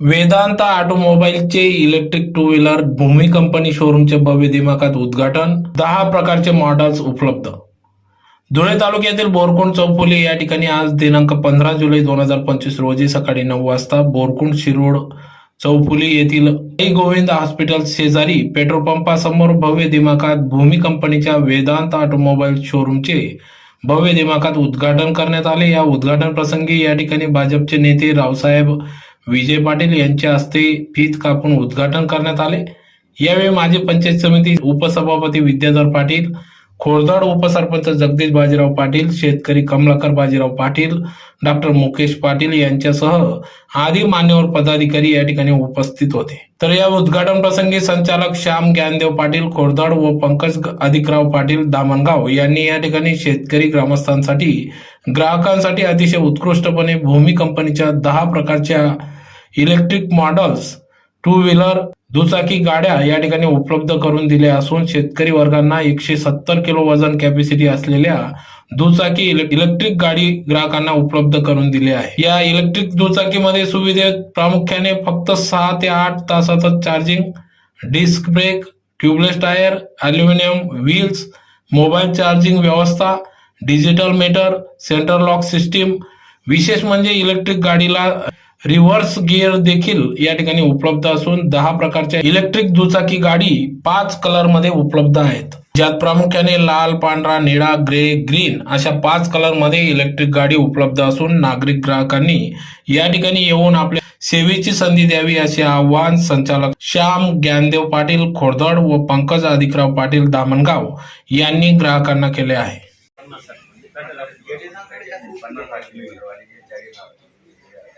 Vedanta ऑटोमोबाईलचे electric two wheeler Bhumi company शोरूमचे भव्य दिमाखात उद्घाटन. दहा प्रकारचे मॉडेल्स उपलब्ध. धुळे तालुक्यातील बोरकुंड चौफुली या ठिकाणी आज दिनांक पंधरा जुलै दोन हजार पंचवीस रोजी सकाळी नऊ वाजता बोरकुंड शिरोड चौफुली येथील आई गोविंद हॉस्पिटल शेजारी पेट्रोल पंपासमोर भव्य दिमाखात भूमी कंपनीच्या वेदांत ऑटोमोबाईल शोरूमचे भव्य दिमाखात उद्घाटन करण्यात आले. या उद्घाटन प्रसंगी या ठिकाणी भाजपचे नेते रावसाहेब विजय पाटील यांच्या हस्ते फीत कापून उद्घाटन करण्यात आले. यावेळी माजी पंचायत समिती उपसभापती विद्याधर पाटील खोरदाड उपसरपंच जगदीश बाजीराव पाटील शेतकरी कमलाकर बाजीराव पाटील डॉक्टर मुकेश पाटील यांच्यासह आदी मान्यवर पदाधिकारी या ठिकाणी उपस्थित होते. तर या उद्घाटन प्रसंगी संचालक श्याम ज्ञानदेव पाटील खोरदाड व पंकज अधिकराव पाटील दामणगाव यांनी या ठिकाणी शेतकरी ग्रामस्थांसाठी ग्राहकांसाठी अतिशय उत्कृष्टपणे भूमी कंपनीच्या दहा प्रकारच्या इलेक्ट्रिक मॉडेल्स टू व्हीलर दुचाकी गाड्या या ठिकाणी उपलब्ध करून दिल्या असून शेतकरी वर्गांना एकशे सत्तर किलो वजन कॅपॅसिटी असलेल्या दुचाकी इले- इलेक्ट्रिक गाडी ग्राहकांना उपलब्ध करून दिली आहे. या इलेक्ट्रिक दुचाकीमध्ये सुविधेत प्रामुख्याने फक्त सहा ते आठ तासाचं charging disc brake tubeless tyre aluminium wheels mobile charging व्यवस्था digital meter centre lock system विशेष म्हणजे इलेक्ट्रिक गाडीला रिव्हर्स गिअर देखील या ठिकाणी उपलब्ध असून दहा प्रकारच्या इलेक्ट्रिक दुचाकी गाडी पाच कलरमध्ये उपलब्ध आहेत. ज्यात प्रामुख्याने लाल पांढरा निळा ग्रे ग्रीन अशा पाच कलरमध्ये इलेक्ट्रिक गाडी उपलब्ध असून नागरिक ग्राहकांनी या ठिकाणी येऊन आपल्या सेवेची संधी द्यावी असे आवाहन संचालक श्याम ज्ञानदेव पाटील खोडदड व पंकज अधिकराव पाटील दामणगाव यांनी ग्राहकांना केले आहे.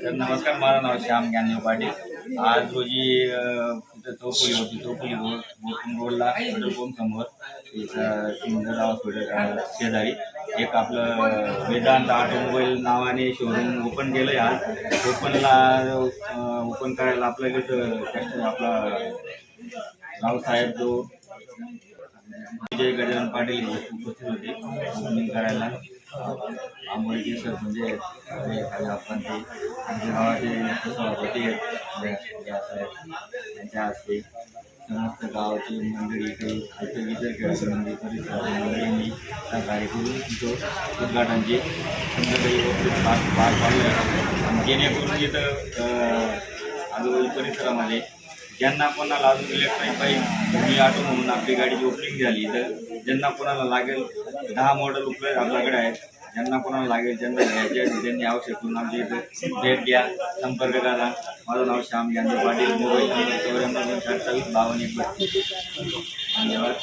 तर नमस्कार माझं नाव श्याम ज्ञानदेव पाटील आज रोजी अं, तिथं चौफुली होती चौफुली रोड बोटून रोडला पेट्रोल पंप समोर इथं सुंदर हॉस्पिटल शेजारी एक आपलं वेदांत ऑटोमोबाईल नावाने शोरूम ओपन केलं आहे आज. ओपनला ओपन करायला आपल्या इथं आपला रावसाहेब जो विजय गजानन पाटील उपस्थित होते. ओपनिंग करायला. आंबोलीचे सर म्हणजे एखाद्या खाली आपण ते आमच्या गावाचे सभापती म्हणजे आहेत त्यांच्या हस्ते समस्त गावाची मंडळी काही इतर इतर खेळाची मंडळी परिसर मंडळींनी सहकार्य करून तिथं उद्घाटनचे पार पाडले जेणेकरून इथं आजूबाजू परिसरामध्ये ज्यांना कोणाला अजून इलेक्ट्रॉनिक पाहिजे मी ऑटो म्हणून आपली गाडीची ओपनिंग झाली तर ज्यांना कोणाला लागेल दहा मॉडेल उपलब्ध आपल्याकडे आहेत ज्यांना कोणाला लागेल ज्यांना घ्यायचे ज्यांनी त्यांनी आवश्यक करून आमच्या इथं भेट द्या संपर्क करा. माझं नाव श्याम गांधी पाटील मोबाईल नंबर चौऱ्याण्णव दोनशे अठ्ठावीस बावन्न एक धन्यवाद.